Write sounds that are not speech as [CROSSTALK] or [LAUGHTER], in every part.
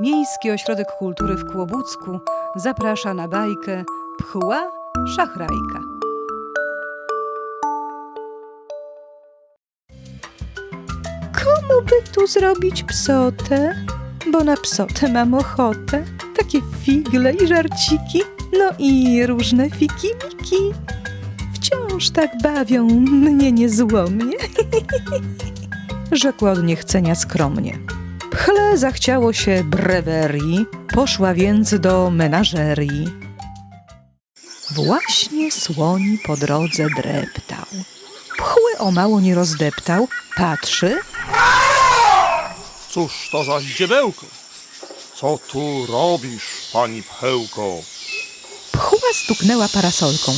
Miejski Ośrodek Kultury w Kłobucku zaprasza na bajkę Pchła Szachrajka. Komu by tu zrobić psotę? Bo na psotę mam ochotę. Takie figle i żarciki, no i różne fikimiki. Wciąż tak bawią mnie niezłomnie. [LAUGHS] Rzekła od niechcenia skromnie. Pchle zachciało się brewerii, poszła więc do menażerii. Właśnie słoń po drodze dreptał. Pchły o mało nie rozdeptał, patrzy, Cóż to za zdziebełko? Co tu robisz, pani Pchełko? Pchła stuknęła parasolką.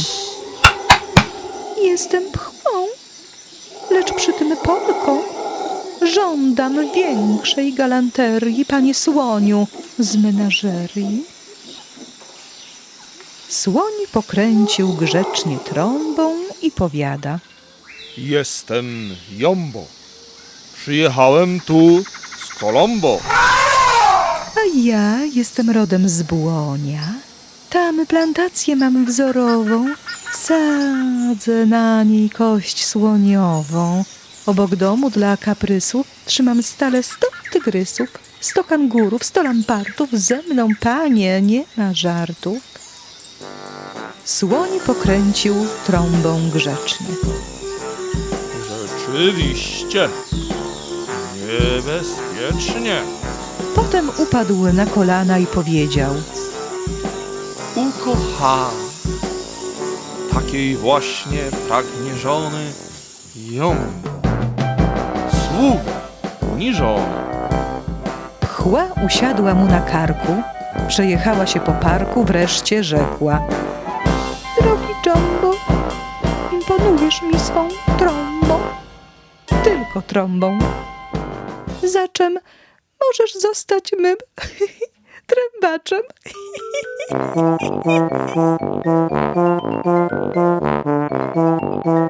Jestem pchłą, lecz przy tym Polką. Żądam większej galanterii, panie słoniu, z menażerii. Słoń pokręcił grzecznie trąbą i powiada. Jestem Jombo. Przyjechałem tu z Kolombo. A ja jestem rodem z Błonia. Tam plantację mam wzorową. Sadzę na niej kość słoniową. Obok domu dla kaprysu trzymam stale sto tygrysów, sto kangurów, sto lampartów. Ze mną, panie, nie ma żartów. Słoń pokręcił trąbą grzecznie. Rzeczywiście. Niebezpiecznie. Potem upadł na kolana i powiedział – Ukochany. Takiej właśnie pragnie żony Jombo. Sługa uniżony. Pchła usiadła mu na karku, przejechała się po parku, wreszcie rzekła. Drogi Jumbo, imponujesz mi swą trąbą. Tylko trąbą. Za czym możesz zostać mym [LAUGHS] trębaczem. [LAUGHS]